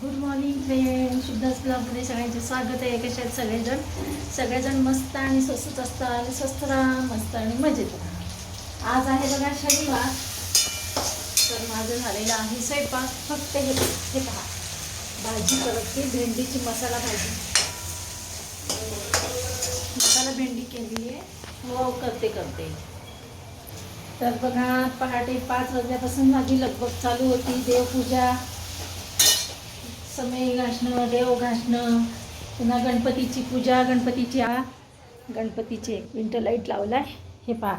Good morning friend शुद्धाच ब्लॉगमध्ये सगळ्यांचे स्वागत आहे. कशा आहेत सगळेजण? सगळेजण मस्त आणि स्वस्त असतात आणि स्वस्त राहा मस्त आणि मजेत राहा. आज आहे बघा शनिवार. तर माझं झालेलं आहे स्वयंपाक. फक्त हे हे पहा. भाजी करते भेंडीची मसाला भाजी. मसाला भेंडी केली आहे. हो करते करते. तर बघा पहाटे पाच वाजल्यापासून माझी लगबग चालू होती. देवपूजा. समय घासणं देव घासणं पुन्हा गणपतीची पूजा गणपतीची आ गणपतीचे एक मिनटं लाइट लावला आहे हे पहा.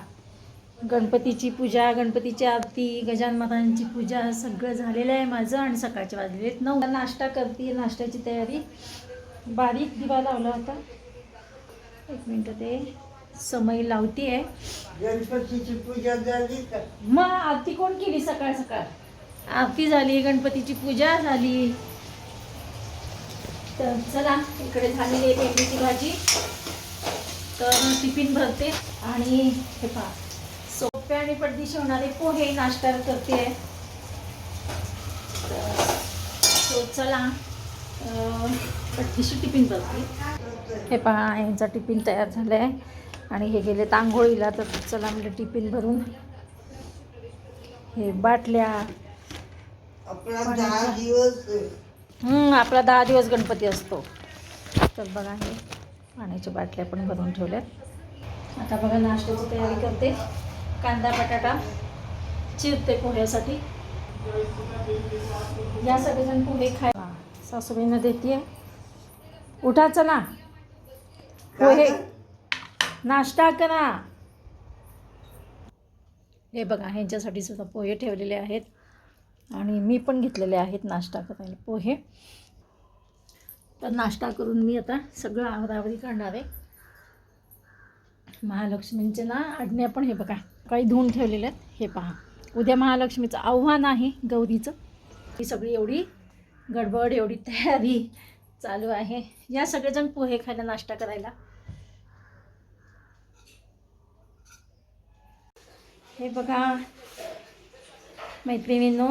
गणपतीची पूजा गणपतीची आरती गजान महाराजांची पूजा सगळं झालेलं आहे माझं आणि सकाळचे वाजलेले आहेत. नऊ. नाश्ता करते नाश्त्याची तयारी. बारीक दिवा लावला होता. एक मिनटं ते समय लावती आहे गणपतीची पूजा झाली मग आरती कोण केली सकाळ सकाळ? आरती झाली गणपतीची पूजा झाली. तर चला इकडे झालेली आहे भेंडीची भाजी. तर टिफिन भरते आणि हे पहा. सोपे आणि पडदिशी होणारे पोहे नाश्ता करते. आहे सो चला पटदिशी टिफिन भरते. हे पहा यांचा टिफिन तयार झाला आहे आणि हे गेले तांघोळीला तर चला म्हणजे टिफिन भरून. हे बाटल्या. आपला दहा दिवस. आपला दहा दिवस गणपती असतो. तर बघा हे पाण्याच्या बाटल्या पण भरून ठेवल्यात. आता बघा नाश्त्याची तयारी करते. कांदा बटाटा चिरते पोह्यासाठी. या सगळेजण पोहे खाय सासूबाईंना देते उठाचं ना. पोहे. नाश्ता करा. हे बघा ह्यांच्यासाठी सुद्धा पोहे ठेवलेले आहेत. आणि मी पण घेतलेले आहेत नाश्ता करायला पोहे. तर नाश्ता करून मी आता सगळं आवरावरी करणार आहे. महालक्ष्मींचे ना आज्ञा पण हे बघा काही धुवून ठेवलेले आहेत. हे पहा. उद्या महालक्ष्मीचं आव्हान आहे गौरीचं. ही सगळी एवढी गडबड एवढी तयारी चालू आहे. या सगळेजण पोहे खायला नाश्ता करायला. हे बघा मैत्रिणींनो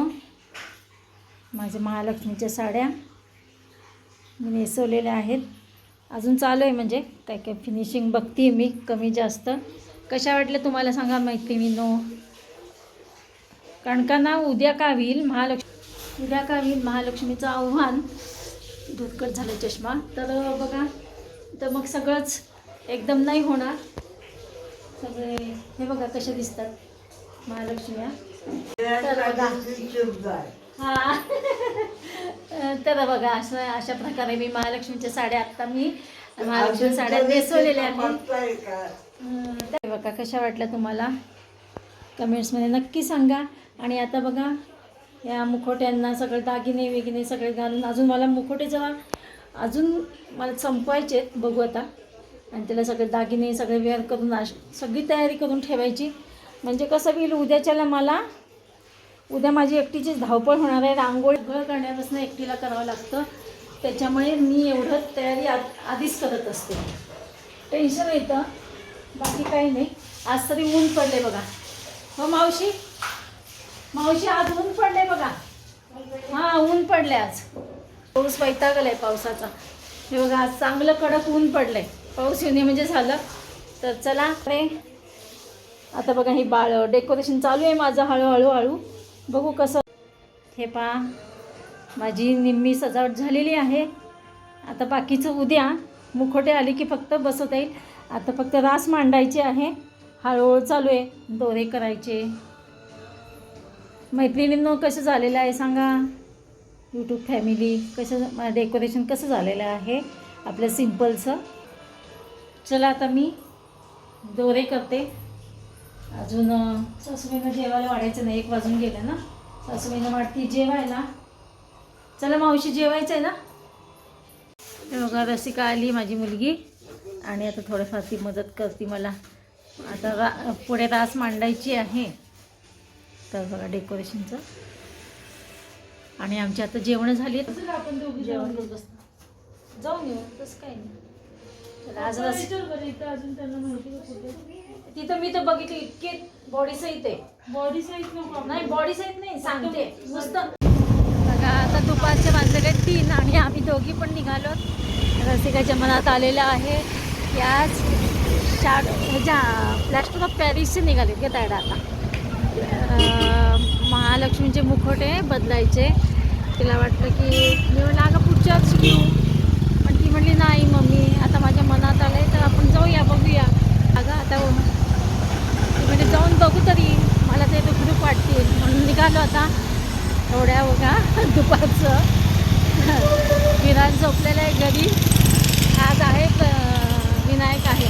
माझ्या महालक्ष्मीच्या साड्या मी नेसवलेल्या आहेत. अजून चालू आहे म्हणजे काय काय फिनिशिंग बघते मी कमी जास्त. कशा वाटल्या तुम्हाला सांगा मैत्रिणींनो? कारण का ना उद्या का होईल महालक्ष्मी? उद्या का होईल महालक्ष्मीचं आव्हान? धुतकट झालं चष्मा. तर बघा तर मग सगळंच एकदम नाही होणार. सगळे हे बघा कसे दिसतात महालक्ष्म्या हा. तर बघा असं अशा प्रकारे मी महालक्ष्मीच्या साड्या आत्ता मी महालक्ष्मी साड्या नेसवलेल्या आहेत. तर बघा कशा वाटल्या तुम्हाला? कमेंट्समध्ये नक्की सांगा. आणि आता बघा या मुखोट्यांना सगळे दागिने वेगिने सगळे घालून अजून मला मुखोटे जेव्हा अजून मला संपवायचे आहेत बघू आता. आणि त्याला सगळे दागिने सगळे वेअर करून अश- सगळी तयारी करून ठेवायची. म्हणजे कसं होईल उद्याच्याला मला उद्या माझी एकटीचीच धावपळ होणार आहे रांगोळी घर करण्यापासून एकटीला करावं लागतं. त्याच्यामुळे मी एवढं तयारी आ आधीच करत असते. टेन्शन येतं बाकी काही नाही. आज तरी ऊन पडले बघा. हो मावशी? मावशी आज ऊन पडले बघा. हां ऊन पडले आज. पाऊस वैतागलाय पावसाचा. हे बघा आज चांगलं कडक ऊन पडलं आहे पाऊस येणे म्हणजे झालं. तर चला. रे आता बघा हे बाळ डेकोरेशन चालू आहे माझं हळूहळू हळू. बघू कसं हे पहा माझी निम्मी सजावट झालेली आहे. आता बाकीचं उद्या मुखोटे आले की फक्त बसवता येईल. आता फक्त रास मांडायची आहे. हळूहळू चालू आहे. दोरे करायचे. मैत्रिणींनो कसं झालेलं आहे सांगा? यूट्यूब फॅमिली कसं डेकोरेशन कसं झालेलं आहे? आपलं सिम्पलचं चला आता मी दोरे करते. अजून सासूबाईनं जेवायला वाढायचं नाही एक वाजून गेलं ना. सासूबाईनं वाटती जेवायला. चला मावशी जेवायचं आहे ना? हे बघा रसिका आली माझी मुलगी. आणि आता थोडंफार ती मदत करते मला. आता रा पुढे रास मांडायची आहे. तर बघा डेकोरेशनचं. आणि आमची आता जेवणं झाली. आपण दोघी जेवण. जाऊन येऊ तसं काही नाही. तिथं मी तर बघितली इतके बॉडी सहित आहे. बॉडी नको नाही बॉडी सहित नाही सांगते. नुसतं बघा आता दुपारचे वाजले काय तीन दोघी पण निघालोत रसिकाच्या मनात आलेलं आहे. की आज शा ह्याच्या प्लॅस्टर ऑफ पॅरिसचे निघाले गे तायडा आता. महालक्ष्मीचे मुखोटे बदलायचे. तिला वाटलं की मी म्हणलं अगं पुढच्या वर्षी घेऊ. म्हणली नाही मम्मी आता माझ्या मनात आलं आहे तर आपण जाऊया बघूया. अगं आता म्हणजे जाऊन बघू तरी मला ते दुखरूप वाटतील म्हणून निघालो आता. थोड्या बघा दुपारचं. विराज झोपलेलं आहे घरी. आज आहे विनायक आहे.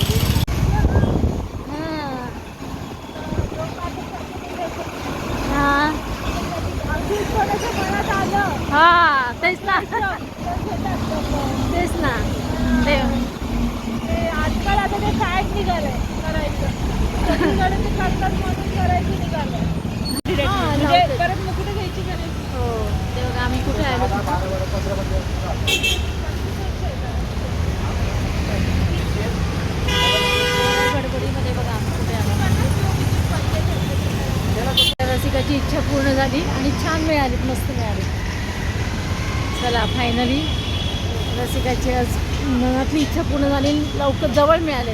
हां. हां तेच ना. तेच ना. ते आजकाल आता ते फॅट निघालंय करायचं. सगळीकडे ते करतात म्हणून करायचं निघालंय. हा, म्हणजे घ्यायची गरज? हो ते बघा आम्ही कुठे आलो गडबडीमध्ये बघा आम्ही कुठे आलो रसिकाची इच्छा पूर्ण झाली आणि छान मिळाली मस्त मिळाली चला फायनली रसिकाची आज मनातली इच्छा पूर्ण झाली. लवकर जवळ मिळाले.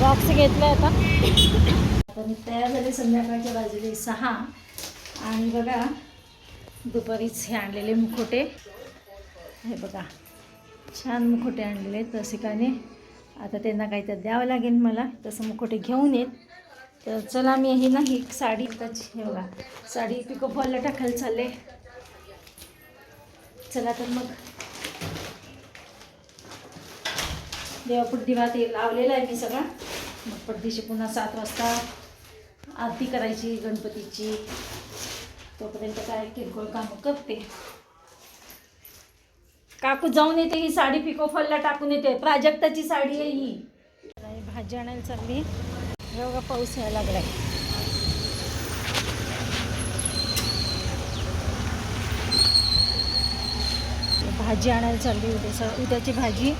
बॉक्स घेतला आता आता. मी तयार झाले संध्याकाळच्या वाजले सहा. आणि बघा दुपारीच हे आणलेले मुखोटे हे बघा. छान मुखोटे आणलेले आहेत रसिकाने. आता त्यांना काहीतरी द्यावं लागेल मला. तसं मुखोटे घेऊन येत. तर चला मी ही नाही साडी त्याची बघा साडी पिको फॉलला टाकायला चालले. चला तर मग. देवापुढ दिवा ते लावलेला आहे मी सगळा. मग पडदिशी पुन्हा सात वाजता आरती करायची गणपतीची. तोपर्यंत काय किरकोळ कामं करते. काकू जाऊन येते ही साडी पिको फॉलला टाकून येते. प्राजक्ताची साडी आहे ही. ही भाजी आणायला चालली. हे बघा पाऊस यायला लागलाय. भाजी आणायला चालली उद्या. स उद्याची भाजी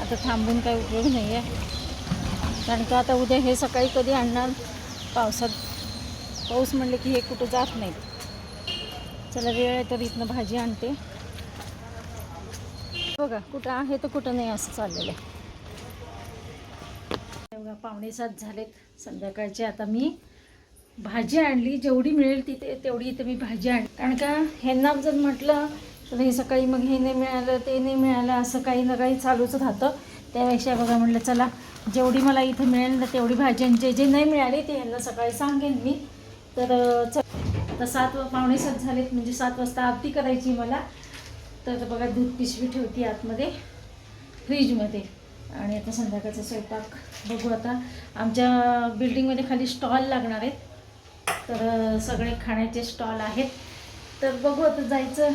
आता थांबून काही उपयोग नाही आहे कारण का आता उद्या हे सकाळी कधी आणणार? पावसात पाऊस म्हणले की हे कुठं जात नाहीत. चला वेळ आहे तर इथनं भाजी आणते. बघा कुठं आहे तर कुठं नाही असं चाललेलं आहे. बघा पावणे सात झालेत. संध्याकाळचे आता मी भाजी आणली. जेवढी मिळेल तिथे तेवढी इथे मी भाजी आण कारण का ह्यांना जर म्हटलं तर हे सकाळी मग हे नाही मिळालं ते नाही मिळालं असं काही ना काही चालूच राहतं. त्यापेक्षा बघा म्हटलं चला जेवढी मला इथं मिळेल ना तेवढी भाजी आणि जे जे नाही मिळाले ते ह्यांना सकाळी सांगेन मी. तर चल. आता सात वा- पावणे सात झालेत म्हणजे सात वाजता आरती करायची मला. तर बघा दूध पिशवी ठेवते आतमध्ये फ्रीजमध्ये. आणि आता संध्याकाळचा स्वयंपाक बघू आता. आमच्या बिल्डिंगमध्ये खाली स्टॉल लागणार आहेत. तर सगळे खाण्याचे स्टॉल आहेत. तर बघू आता जायचं.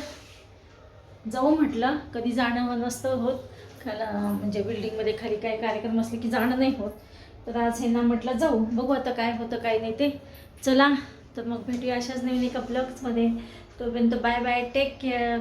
जाऊ म्हटलं कधी जाणं नसतं होत. खाला म्हणजे बिल्डिंगमध्ये खाली काही कार्यक्रम असले की जाणं नाही होत. तर आज ह्यांना म्हटलं जाऊ बघू आता काय होतं काय नाही ते. चला तर मग भेटूया अशाच नवीन एका ब्लॉग्समध्ये तोपर्यंत बाय बाय टेक केअर